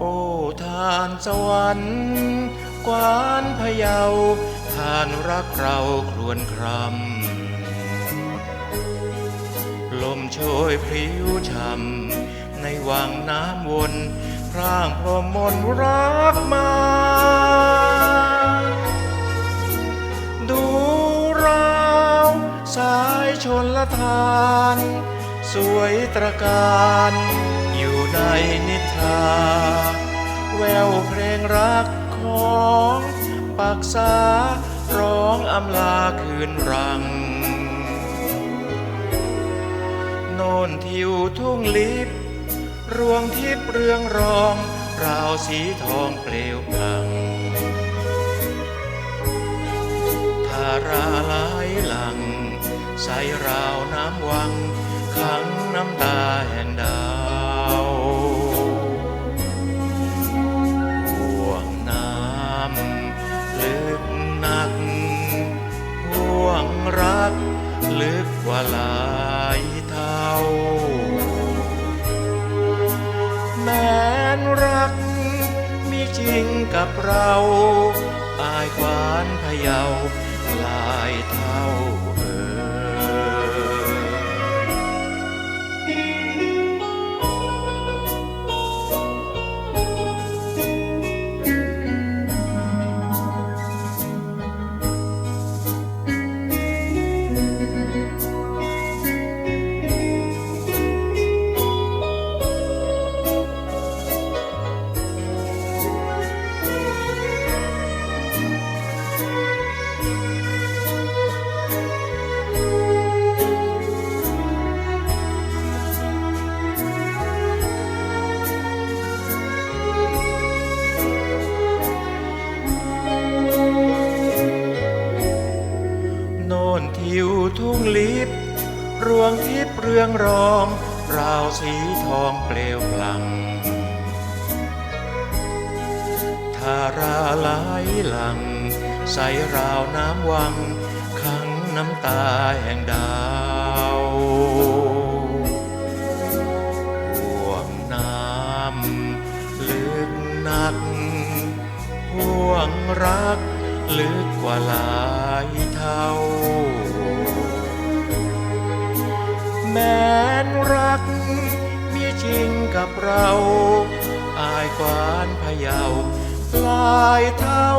โอ้ทานสวรรค์กวานพะเยาทานรักเราครวนครำลมโชยพริ้วช่ำในวังน้ำวนพร่างพรมมนรักมา ชนละทาน สวยตระการ อยู่ในนิทราแววเพลงรักของปักษาร้องอำลาคืนรัง โนนทิวทุ่งลิบรวงทิพย์เรืองรอง ราวสีทองเปลวพลังทารา ใสราวน้ำวังขังน้ำตาแห่งดาวห่วงน้ำลึกนักห่วงรักลึกกว่าหลายเท่า แม้นรักมีจริงกับเราอายควานพะเยาหลายเท่า รวงทิพย์เรืองรองราวสีทองเปลวพลังทาราไหลหลัง ใสราวน้ำวัง ขังน้ำตาแห่งดาวห่วงน้ำลึกนักห่วงรักลึกกว่าหลายเท่า แม้นรัก มีจริงกับเรา อายควานพะเยาหลายเท่า